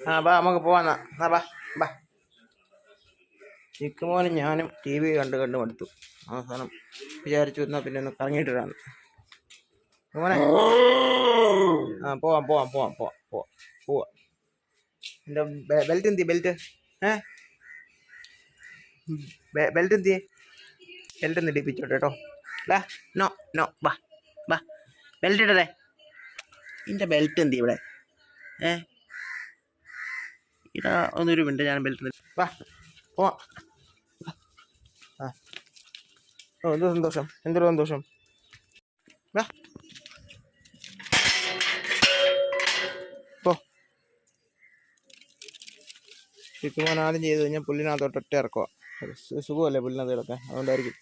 ആ ബാ നമുക്ക് പോവാന്നാ എന്നാ. ബാ ബാ. ചിക്കുമോനും ഞാനും ടി വി കണ്ട് കണ്ട് മടുത്തു. അവസാനം വിചാരിച്ചു എന്നാൽ പിന്നെ ഒന്ന് കറങ്ങിയിട്ടിടാന്ന്. മോനെ. ആ പോവാം പോവാം പോവാം പോവാം പോവാം പോവാം. എന്റെ ബെൽറ്റ് എന്തി ബെൽറ്റ്? ഏ? ബെൽറ്റ് എന്തി ബെൽറ്റ് ഒന്ന് ഇടിപ്പിച്ചോട്ടെ കേട്ടോ. ബാ നോ നോ ബാ ബാ. ബെൽറ്റ് ഇടതേ എന്റെ ബെൽറ്റ് എന്തി ഇവിടെ? ഏ? ഇതാ ഒന്നൊരു മിനിറ്റ് ഞാൻ ബെൽറ്റ് വാ പോവാ. ആ. സന്തോഷം എന്തൊരു സന്തോഷം. വാ. പോ. ചിക്കുമോൻ ആദ്യം ചെയ്ത് കഴിഞ്ഞാൽ പുല്ലിനകത്തോട്ട് ഒറ്റ ഇറക്കുക സുഖമല്ലേ പുല്ലിനകത്ത് കിടക്കാൻ അതുകൊണ്ടായിരിക്കും.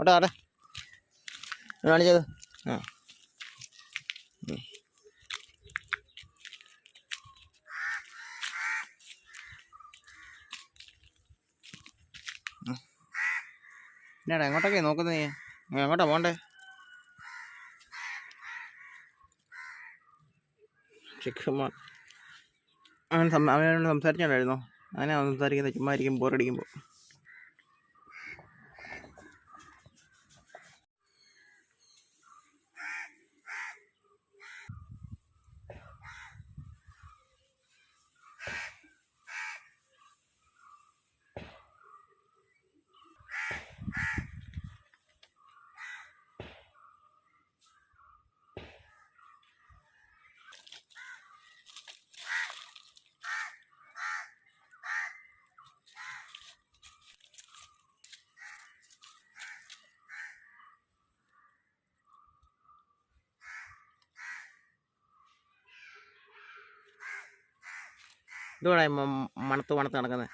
ഓട്ടെ ആട്ടെ കാണിച്ചത് ആ. എന്നാടാ എങ്ങോട്ടൊക്കെ നോക്കുന്നത് നീ? എങ്ങോട്ടാ പോണ്ടേ ചിക്കുമോൻ അവനോട് സംസാരിച്ചുണ്ടായിരുന്നോ? അങ്ങനെ സംസാരിക്കുന്നത് ചുമ്മാ ഇരിക്കും ബോറടിക്കുമ്പോൾ ഇതുകൂടെ മണത്ത് മണത്ത് നടക്കുന്നത്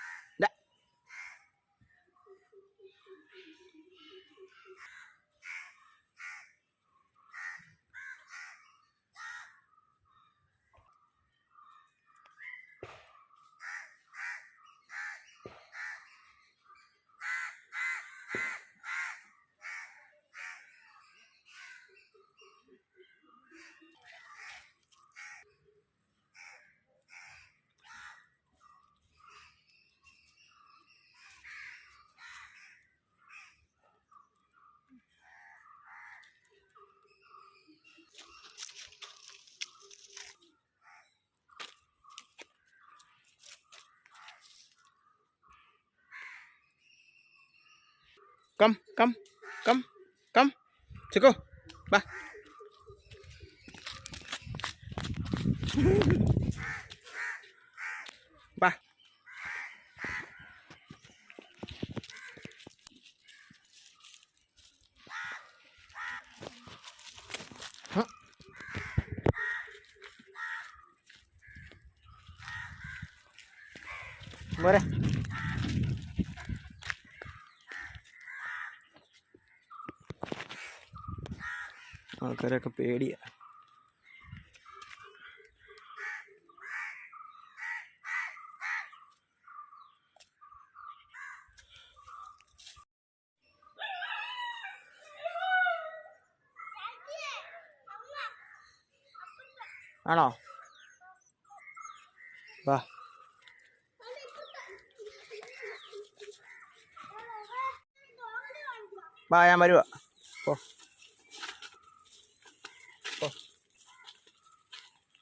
come, come, come. Chị cô, ba. Ba. Mora. ആൾക്കാരൊക്കെ പേടിയാ. ആണോ? വാ. വാ ഞാൻ വരുവാ. പോ.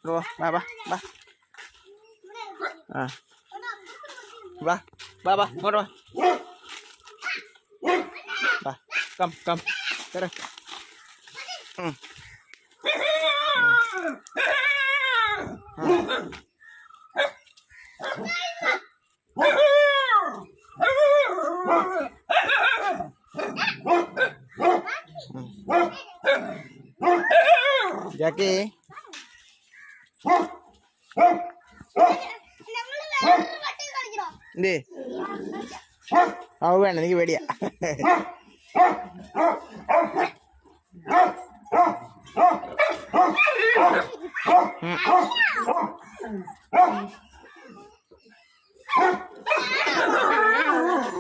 Bro, bye bye. Ah. Tere. Jackie. എന്തേ അവ വേണ്ട എനിക്ക് പേടിയാ.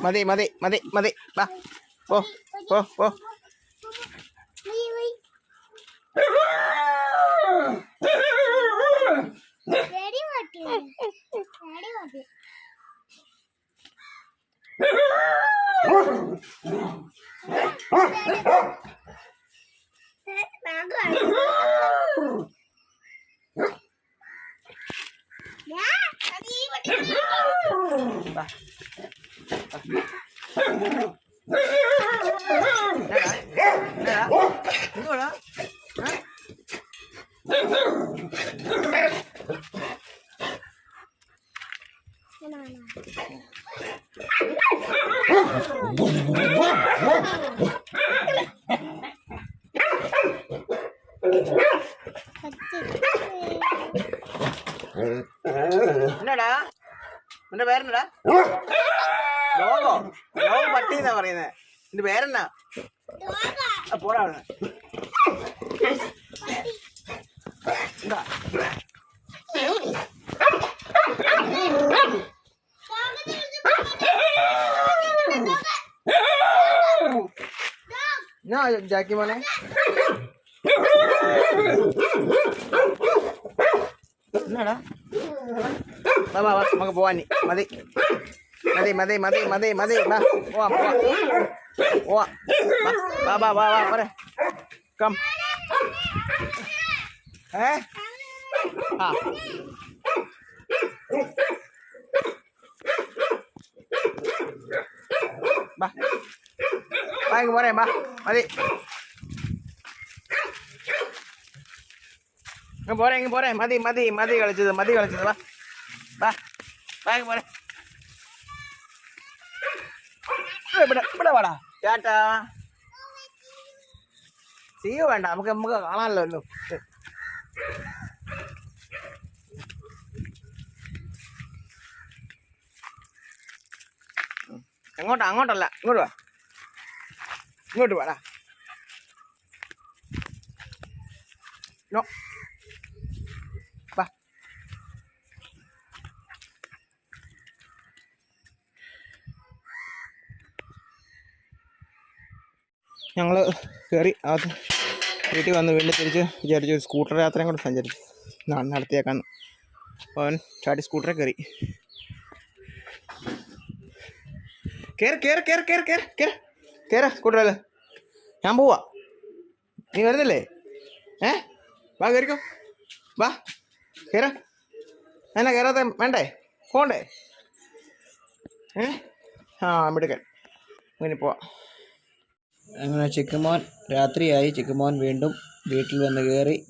മതി മതി മതി മതി. ഓ ഓ പോ. എന്നാടാ നിന്റെ പേരെന്നടാ ലോകോ ലോക പട്ടി എന്നാ പറയുന്നത് നിന്റെ പേരെന്നാ ആ, പോടാ അവിടുന്ന്. enggak Nah, no, Jackie mana? Nada. Ah. Baba, baba, mau bawa nih. Mati. Mati, mati, mati, mati, mati. Ba, bawa, bawa. Bawa. Baba, baba, pare. Come. பா வாங்க போகிறேன் பா மதி இங்கே போகிறேன் இங்கே போகிறேன் மதி மதி மதி கழிச்சது மதி கழிச்சது வா வா வாங்க போகிறேன் ഇവിടെ ഇവിടെ വാടാ. ചേട്ടാ. ചെയ്യ വേണ്ട നമുക്ക് നമുക്ക് കാണാമല്ലോ ഒന്ന് എങ്ങോട്ടാ? അങ്ങോട്ടല്ല. ഇങ്ങോട്ട് വാ. ഇങ്ങോട്ട് വാടാ. നോ. വാ. ഞങ്ങൾ കയറി അത് വീട്ടിൽ വന്ന് വീണ്ടും തിരിച്ച് വിചാരിച്ചു ഒരു സ്കൂട്ടർ യാത്രയും കൂടെ സഞ്ചരിച്ചു. നടത്തിയേക്കാന്ന് അവൻ ചാടി സ്കൂട്ടറെ കയറി. കയറി കയറി കയറി കയറി കയറി കയറി കയറ സ്കൂട്ടറിൽ ഞാൻ പോവാ. നീ വരുന്നില്ലേ? ഏ? വാ കയറിക്കോ വാ കയറ എന്നാ കയറാത്ത വേണ്ടേ? പോണ്ടേ? ഏ? ആ മിടുക്കൻ. അങ്ങനെ പോവാം. അങ്ങനെ ചിക്കുമോൻ രാത്രിയായി. ചിക്കുമോൻ വീണ്ടും വീട്ടിൽ വന്ന് കയറി.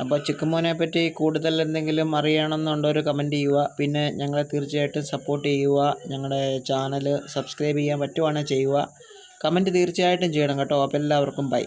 അപ്പോൾ ചിക്കുമോനെ പറ്റി കൂടുതൽ എന്തെങ്കിലും അറിയണമെന്നുണ്ടോ? കമന്റ് ചെയ്യുക. പിന്നെ ഞങ്ങളെ തീർച്ചയായിട്ടും സപ്പോർട്ട് ചെയ്യുക. ഞങ്ങളുടെ ചാനൽ സബ്സ്ക്രൈബ് ചെയ്യാൻ പറ്റുവാണെങ്കിൽ ചെയ്യുക. കമന്റ് തീർച്ചയായിട്ടും ചെയ്യണം കേട്ടോ. അപ്പോൾ എല്ലാവർക്കും ബൈ